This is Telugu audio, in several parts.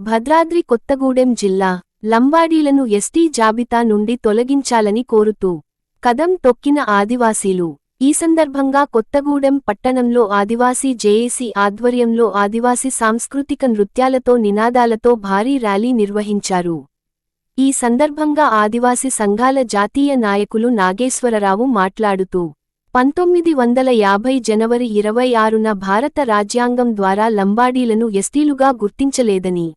భద్రాద్రి కొత్తగూడెం జిల్లా లంబాడీలను ఎస్టీ జాబితా నుండి తొలగించాలని కోరుతూ కదం తొక్కిన ఆదివాసీలు. ఈ సందర్భంగా కొత్తగూడెం పట్టణంలో ఆదివాసీ జేఏసీ ఆధ్వర్యంలో ఆదివాసీ సాంస్కృతిక నృత్యాలతో నినాదాలతో భారీ ర్యాలీ నిర్వహించారు. ఈ సందర్భంగా ఆదివాసీ సంఘాల జాతీయ నాయకులు నాగేశ్వరరావు మాట్లాడుతూ పంతొమ్మిది వందల యాభై జనవరి ఇరవై ఆరున భారత రాజ్యాంగం ద్వారా లంబాడీలను ఎస్టీలుగా గుర్తించలేదని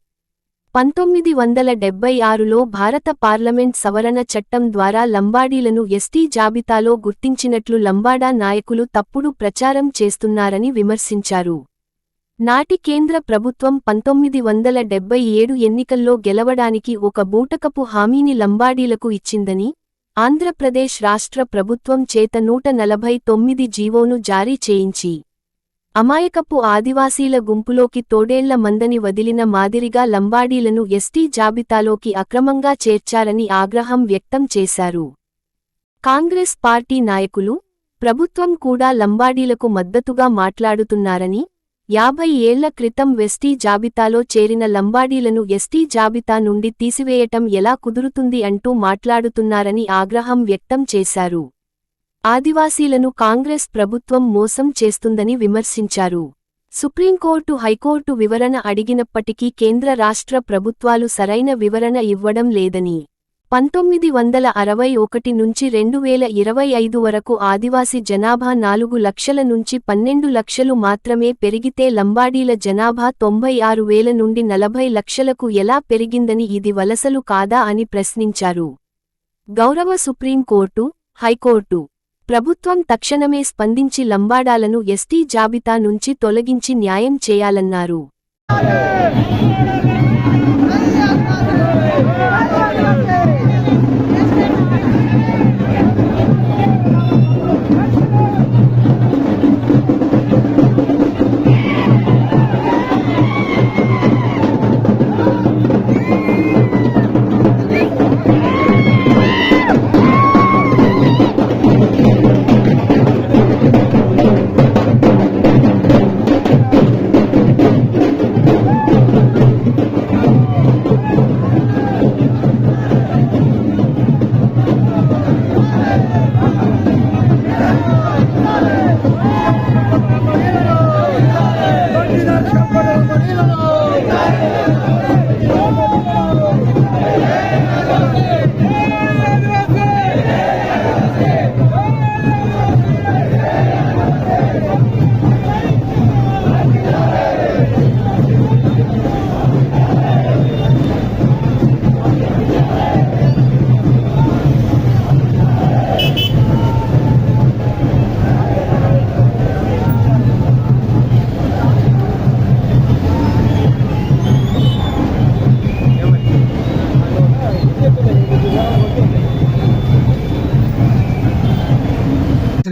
పంతొమ్మిది వందల డెబ్బై ఆరులో భారత పార్లమెంట్ సవరణ చట్టం ద్వారా లంబాడీలను ఎస్టీ జాబితాలో గుర్తించినట్లు లంబాడా నాయకులు తప్పుడు ప్రచారం చేస్తున్నారని విమర్శించారు. నాటి కేంద్ర ప్రభుత్వం పంతొమ్మిది వందల డెబ్బై ఏడు ఎన్నికల్లో గెలవడానికి ఒక బూటకపు హామీని లంబాడీలకు ఇచ్చిందని ఆంధ్రప్రదేశ్ రాష్ట్ర ప్రభుత్వం చేత నూట నలభై తొమ్మిది జీవోను జారీ చేయించి అమాయకపు ఆదివాసీల గుంపులోకి తోడేళ్ళ మందని వదిలిన మాదిరిగా లంబాడీలను ఎస్టీ జాబితాలోకి అక్రమంగా చేర్చారని ఆగ్రహం వ్యక్తం చేశారు. కాంగ్రెస్ పార్టీ నాయకులు ప్రభుత్వం కూడా లంబాడీలకు మద్దతుగా మాట్లాడుతున్నారని యాభై ఏళ్ళ క్రితం వెస్టీ జాబితాలో చేరిన లంబాడీలను ఎస్టీ జాబితా నుండి తీసివేయటం ఎలా కుదురుతుంది అంటూ మాట్లాడుతున్నారని ఆగ్రహం వ్యక్తం చేశారు. ఆదివాసీలను కాంగ్రెస్ ప్రభుత్వం మోసం చేస్తుందని విమర్శించారు. సుప్రీంకోర్టు హైకోర్టు వివరణ అడిగినప్పటికీ కేంద్ర రాష్ట్ర ప్రభుత్వాలు సరైన వివరణ ఇవ్వడం లేదని. పంతొమ్మిది వందల అరవై ఒకటి నుంచి రెండు వేల ఇరవై ఐదు వరకు ఆదివాసీ జనాభా నాలుగు లక్షల నుంచి పన్నెండు లక్షలు మాత్రమే పెరిగితే లంబాడీల జనాభా తొంభై ఆరు వేల నుండి నలభై లక్షలకు ఎలా పెరిగిందని ఇది వలసలు కాదా అని ప్రశ్నించారు. గౌరవ సుప్రీంకోర్టు హైకోర్టు ప్రభుత్వం తక్షణమే స్పందించి లంబాడాలను ఎస్టీ జాబితా నుంచి తొలగించి న్యాయం చేయాలన్నారు.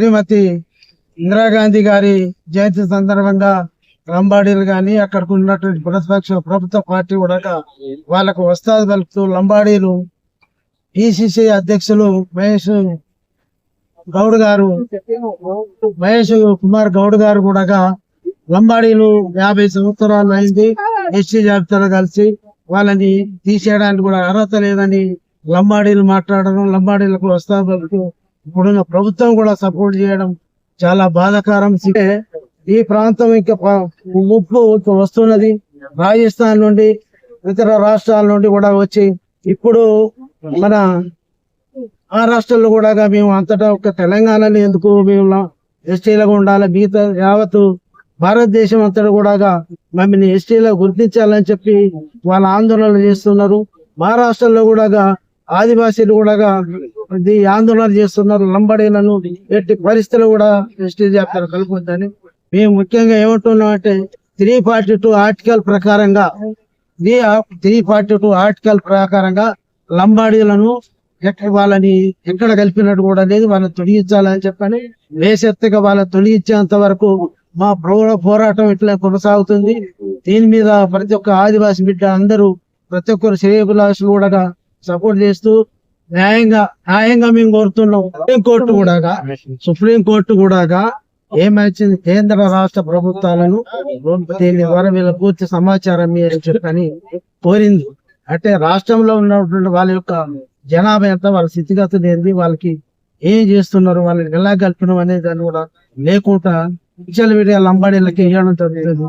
శ్రీమతి ఇందిరాగాంధీ గారి జయంతి సందర్భంగా లంబాడీలు గాని అక్కడికి ఉన్నటువంటి ప్రతిపక్ష ప్రభుత్వ పార్టీ కూడా వాళ్ళకు వస్తాది పలుకుతూ లంబాడీలు పిసిసి అధ్యక్షులు మహేష్ గౌడ్ గారు మహేష్ కుమార్ గౌడ్ గారు కూడా లంబాడీలు యాభై సంవత్సరాలు అయింది. ఎస్సీ జాబితాలో కలిసి వాళ్ళని తీసేయడానికి కూడా అర్హత లేదని లంబాడీలు మాట్లాడడం లంబాడీలకు వస్తా పలుకుతూ ఇప్పుడున్న ప్రభుత్వం కూడా సపోర్ట్ చేయడం చాలా బాధాకరం. ఈ ప్రాంతం ఇంకా ముప్పు వస్తున్నది. రాజస్థాన్ నుండి ఇతర రాష్ట్రాల నుండి కూడా వచ్చి ఇప్పుడు మన మహారాష్ట్రలో కూడా మేము అంతటా ఒక తెలంగాణలో ఎందుకు మేము ఎస్టీలకు ఉండాలి? మిగతా యావత్తు భారతదేశం అంతటా కూడా మమ్మల్ని ఎస్టీలో గుర్తించాలని చెప్పి వాళ్ళ ఆందోళనలు చేస్తున్నారు. మహారాష్ట్రలో కూడా ఆదివాసీలు కూడా ఇది ఆందోళన చేస్తున్నారు. లంబడీలను ఎట్టి పరిస్థితులు కూడా ఎస్టీ జాబితాలో కలుపుద్దని మేము ముఖ్యంగా ఏమంటున్నాం అంటే త్రీ ఫార్టీ టూ ఆర్టికల్ ప్రకారంగా త్రీ ఫార్టీ టూ ఆర్టికల్ ప్రకారంగా లంబాడీలను ఎక్కడ వాళ్ళని ఎక్కడ కలిపినట్టు కూడా లేదు. వాళ్ళని తొలగించాలని చెప్పని వేసెత్తగా వాళ్ళని తొలగించేంత వరకు మా పోరాటం ఇట్లా కొనసాగుతుంది. దీని మీద ప్రతి ఒక్క ఆదివాసి బిడ్డ అందరూ ప్రతి ఒక్కరు శ్రేయభిలాషులు కూడా సపోర్ట్ చేస్తూ న్యాయంగా న్యాయంగా మేము కోరుతున్నాం. సుప్రీం కోర్టు కూడా సుప్రీం కోర్టు కూడా ఏమైంది కేంద్ర రాష్ట్ర ప్రభుత్వాలను దీని ద్వారా వీళ్ళ పూర్తి సమాచారం చెప్పని కోరింది. అంటే రాష్ట్రంలో ఉన్నటువంటి వాళ్ళ యొక్క జనాభా ఎంత వాళ్ళ స్థితిగతులు ఏంది వాళ్ళకి ఏం చేస్తున్నారు వాళ్ళని ఎలా కల్పడం అనేది దాన్ని కూడా లేకుండా సోషల్ మీడియా లంబాడీలకి ఇవ్వడం జరుగుతుంది.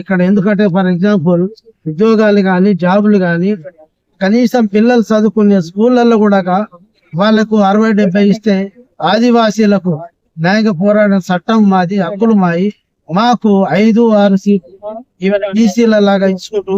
ఇక్కడ ఎందుకంటే ఫర్ ఎగ్జాంపుల్ ఉద్యోగాలు కానీ జాబులు కానీ కనీసం పిల్లలు చదువుకునే స్కూళ్ళల్లో కూడా వాళ్ళకు అరవై డెబ్బై ఇస్తే ఆదివాసీలకు న్యాయ పోరాటం చట్టం మాది హక్కులు మాయి. మాకు ఐదు ఆరు సీట్లు ఈవెన్ బీసీల లాగా ఇచ్చుకుంటూ